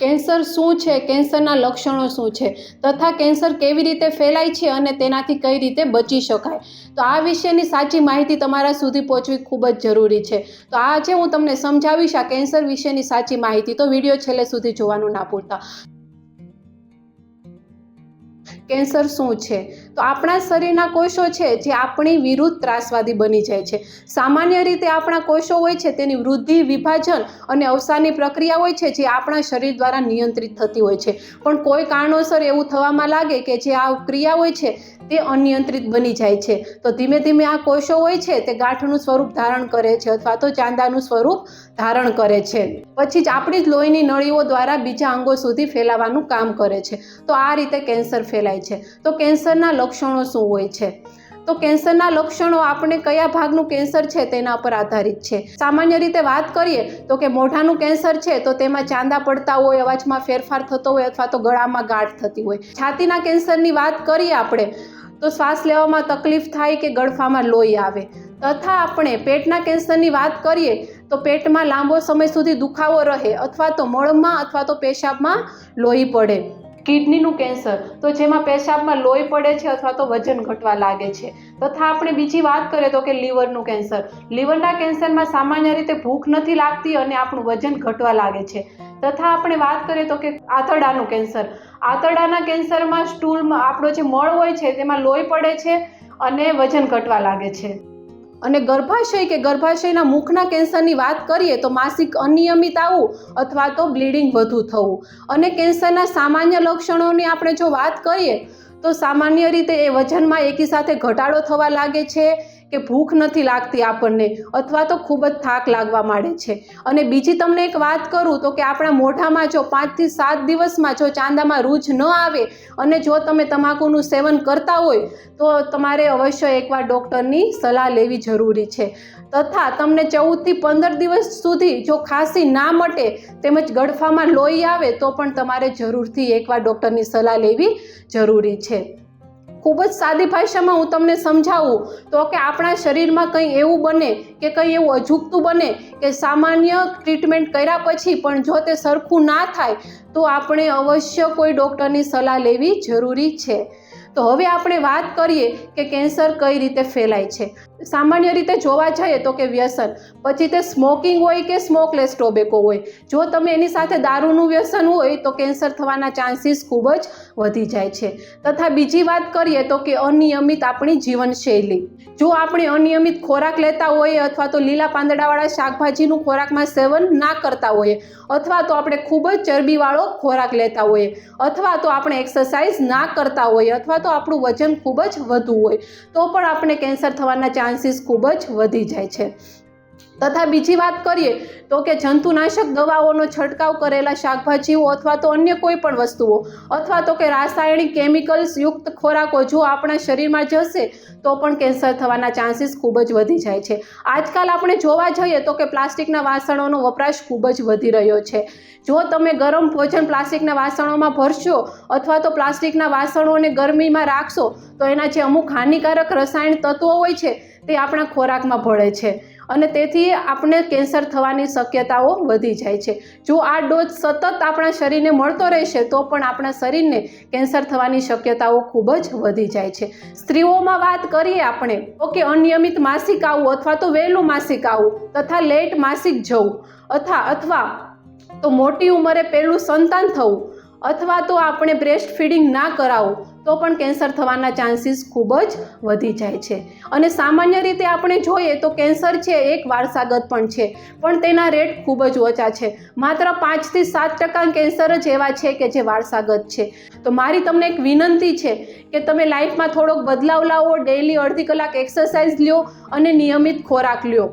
Cancer શું છે? કેન્સરના લક્ષણો શું છે? તથા કેન્સર કેવી રીતે ફેલાય છે અને તેનાથી કઈ રીતે બચી શકાય? તો આ વિશેની સાચી માહિતી તમારા સુધી પહોંચવી ખૂબ જ જરૂરી છે. તો આજે હું તમને સમજાવીશ આ કેન્સર વિશેની સાચી માહિતી. તો વીડિયો છેલ્લે સુધી જોવાનું ના ભૂલતા. કેન્સર શું છે? તો આપણા શરીરના કોષો છે જે આપણી વિરુદ્ધ ત્રાસવાદી બની જાય છે. સામાન્ય રીતે આપણા કોષો હોય છે તેની વૃદ્ધિ, વિભાજન અને અવસાનની પ્રક્રિયા હોય છે જે આપણા શરીર દ્વારા નિયંત્રિત થતી હોય છે. પણ કોઈ કારણોસર એવું થવામાં લાગે કે જે આ ક્રિયા હોય છે તે અનિયંત્રિત બની જાય છે. તો ધીમે ધીમે આ કોષો હોય છે તે ગાંઠનું સ્વરૂપ ધારણ કરે છે અથવા તો ચાંદાનું સ્વરૂપ ધારણ કરે છે. પછી જ આપણી જ લોહીની નળીઓ દ્વારા બીજા અંગો સુધી ફેલાવાનું કામ કરે છે. તો આ રીતે કેન્સર ફેલાય છે. તો કેન્સરના લક્ષણો શું હોય છે? તો કેન્સરના લક્ષણો આપણે કયા ભાગનું કેન્સર છે તેના પર આધારિત છે. સામાન્ય રીતે વાત કરીએ તો કે મોઢાનું કેન્સર છે તો તેમાં ચાંદા પડતા હોય, અવાજમાં ફેરફાર થતો હોય અથવા તો ગળામાં ગાંઠ થતી હોય. છાતીના કેન્સરની વાત કરીએ આપણે તો શ્વાસ લેવામાં તકલીફ થાય કે ગળફામાં લોહી આવે. તથા આપણે પેટના કેન્સરની વાત કરીએ તો પેટમાં લાંબો સમય સુધી દુખાવો રહે અથવા તો મળમાં અથવા તો પેશાબમાં લોહી પડે. કિડનીનું કેન્સર, તો જેમાં પેશાબમાં લોહી પડે છે અથવા તો વજન ઘટવા લાગે છે. તથા આપણે બીજી વાત કરીએ તો કે લીવરનું કેન્સર. લીવરના કેન્સરમાં સામાન્ય રીતે ભૂખ નથી લાગતી અને આપણું વજન ઘટવા લાગે છે. તથા આપણે વાત કરીએ તો કે આંતરડાનું કેન્સર. આંતરડાના કેન્સરમાં સ્ટૂલમાં આપણો જે મળ હોય છે તેમાં લોહી પડે છે અને વજન ઘટવા લાગે છે. અને ગર્ભાશય કે ગર્ભાશયના મુખના કેન્સરની વાત કરીએ તો માસિક અનિયમિત આવવું અથવા તો બ્લીડિંગ વધુ થવું. અને કેન્સરના સામાન્ય લક્ષણોની આપણે જો વાત કરીએ તો સામાન્ય રીતે એ વજનમાં એકી સાથે ઘટાડો થવા લાગે છે કે ભૂખ નથી લાગતી આપણને અથવા તો ખૂબ જ થાક લાગવા માંડે છે. અને બીજી તમને એક વાત કરું તો કે આપણા મોઢામાં જો પાંચથી સાત દિવસમાં જો ચાંદામાં રૂજ ન આવે અને જો તમે તમાકુનું સેવન કરતા હોય તો તમારે અવશ્ય એકવાર ડૉક્ટરની સલાહ લેવી જરૂરી છે. તથા તમને ચૌદથી પંદર દિવસ સુધી જો ખાંસી ના મટે તેમજ ગળફામાં લોહી આવે તો પણ તમારે જરૂરથી એકવાર ડૉક્ટરની સલાહ લેવી જરૂરી છે. ખૂબ જ સાદી ભાષામાં હું તમને સમજાવું તો કે આપણા શરીરમાં કંઈ એવું બને કે કંઈ એવું અજુગતું બને કે સામાન્ય ટ્રીટમેન્ટ કર્યા પછી પણ જો તે સરખું ના થાય, તો આપણે અવશ્ય કોઈ ડૉક્ટરની સલાહ લેવી જરૂરી છે. તો હવે આપણે વાત કરીએ કે કેન્સર કઈ રીતે ફેલાય છે. સામાન્ય રીતે જોવા જઈએ તો કે વ્યસન, પછી તે સ્મોકિંગ હોય કે સ્મોકલેસ ટોબેકો હોય. જો તમે એની સાથે દારૂનું વ્યસન હોય તો કેન્સર થવાના ચાન્સીસ ખૂબ જ વધી જાય છે. તથા બીજી વાત કરીએ તો કે અનિયમિત આપણી જીવનશૈલી. જો આપણે અનિયમિત ખોરાક લેતા હોઈએ અથવા તો લીલા પાંદડાવાળા શાકભાજીનું ખોરાકમાં સેવન ના કરતા હોઈએ, અથવા તો આપણે ખૂબ જ ચરબીવાળો ખોરાક લેતા હોઈએ, અથવા તો આપણે એક્સરસાઇઝ ના કરતા હોઈએ, અથવા તો આપણું વજન ખૂબ જ વધુ હોય, તો પણ આપણે કેન્સર થવાના ચાન્સીસ ખૂબ જ વધી જાય છે. તથા બીજી વાત કરીએ તો કે જંતુનાશક દવાઓનો છંટકાવ કરેલા શાકભાજીઓ અથવા તો અન્ય કોઈ પણ વસ્તુઓ અથવા તો કે રાસાયણિક કેમિકલ્સ યુક્ત ખોરાકો જો આપણા શરીરમાં જશે તો પણ કેન્સર થવાના ચાન્સીસ ખૂબ જ વધી જાય છે. આજકાલ આપણે જોવા જઈએ તો કે પ્લાસ્ટિકના વાસણોનો વપરાશ ખૂબ જ વધી રહ્યો છે. જો તમે ગરમ ભોજન પ્લાસ્ટિકના વાસણોમાં ભરશો અથવા તો પ્લાસ્ટિકના વાસણોને ગરમીમાં રાખશો તો એના જે અમુક હાનિકારક રસાયણ તત્વો હોય છે તે આપણા ખોરાકમાં ભળે છે. અને તેથી આપણે કેન્સર થવાની શક્યતાઓ વધી જાય છે. જો આ ડોઝ સતત આપણા શરીરને મળતો રહેશે, તો પણ આપણા શરીરને કેન્સર થવાની શક્યતાઓ ખૂબ જ વધી જાય છે. સ્ત્રીઓમાં વાત કરીએ આપણે, તો કે અનિયમિત માસિક આવવું અથવા તો વહેલું માસિક આવવું તથા લેટ માસિક જવું, અથવા અથવા તો મોટી ઉંમરે પહેલું સંતાન થવું અથવા તો આપણે બ્રેસ્ટ ફીડિંગ ના કરાવવું તો પણ કેન્સર થવાના ચાન્સીસ ખૂબ જ વધી જાય છે. અને સામાન્ય રીતે આપણે જોઈએ તો કેન્સર છે એક વારસાગત પણ છે, પણ તેના રેટ ખૂબ જ ઓછા છે. માત્ર પાંચથી સાત ટકા કેન્સર જ એવા છે કે જે વારસાગત છે. તો મારી તમને એક વિનંતી છે કે તમે લાઈફમાં થોડોક બદલાવ લાવો ડેઈલી અડધી કલાક એક્સરસાઇઝ લ્યો અને નિયમિત ખોરાક લ્યો.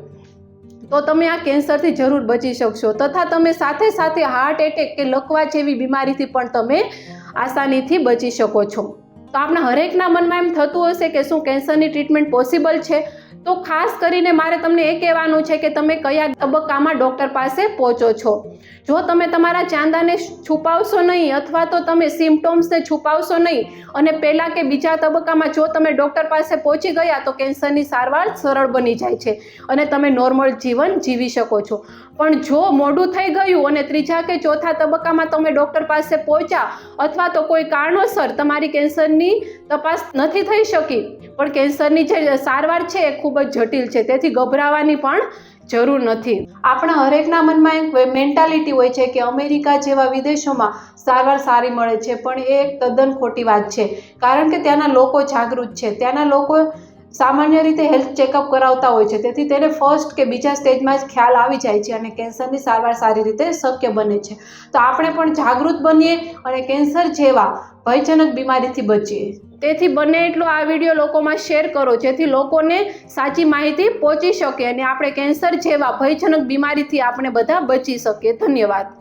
તો તમે આ કેન્સરથી જરૂર બચી શકશો. તથા તમે સાથે સાથે હાર્ટ એટેક કે લકવા જેવી બીમારીથી પણ તમે આસાનીથી બચી શકો છો. તો આપણા હરેકના મનમાં એમ થતું હશે કે શું કેન્સરની ટ્રીટમેન્ટ પોસિબલ છે? તો ખાસ કરીને મારે તમને એ કહેવાનું છે કે તમે કયા તબક્કામાં ડૉક્ટર પાસે પહોંચો છો. જો તમે તમારા ચાંદાને છુપાવશો નહીં અથવા તો તમે સિમ્ટોમ્સને છુપાવશો નહીં અને પહેલાં કે બીજા તબક્કામાં જો તમે ડૉક્ટર પાસે પહોંચી ગયા તો કેન્સરની સારવાર સરળ બની જાય છે અને તમે નોર્મલ જીવન જીવી શકો છો. પણ જો મોડું થઈ ગયું અને ત્રીજા કે ચોથા તબક્કામાં તમે ડૉક્ટર પાસે પહોંચ્યા અથવા તો કોઈ કારણોસર તમારી કેન્સરની તપાસ નથી થઈ શકી પણ કેન્સરની જે સારવાર છે એ ખૂબ જ જટિલ છે, તેથી ગભરાવાની પણ જરૂર નથી. આપણા હરેકના મનમાં એક મેન્ટાલિટી હોય છે કે અમેરિકા જેવા વિદેશોમાં સારવાર સારી મળે છે, પણ એ એક તદ્દન ખોટી વાત છે. કારણ કે ત્યાંના લોકો જાગૃત છે. ત્યાંના લોકો સામાન્ય રીતે હેલ્થ ચેકઅપ કરાવતા હોય છે. તેથી તેને ફર્સ્ટ કે બીજા સ્ટેજમાં જ ખ્યાલ આવી જાય છે અને કેન્સરની સારવાર સારી રીતે શક્ય બને છે. તો આપણે પણ જાગૃત બનીએ અને કેન્સર જેવા ભયજનક બીમારીથી બચીએ. તેથી બને એટલો આ વીડિયો લોકોમાં શેર કરો, જેથી લોકોને સાચી માહિતી પહોંચી શકે અને આપણે કેન્સર જેવા ભયજનક બીમારીથી આપણે બધા બચી શકીએ. ધન્યવાદ.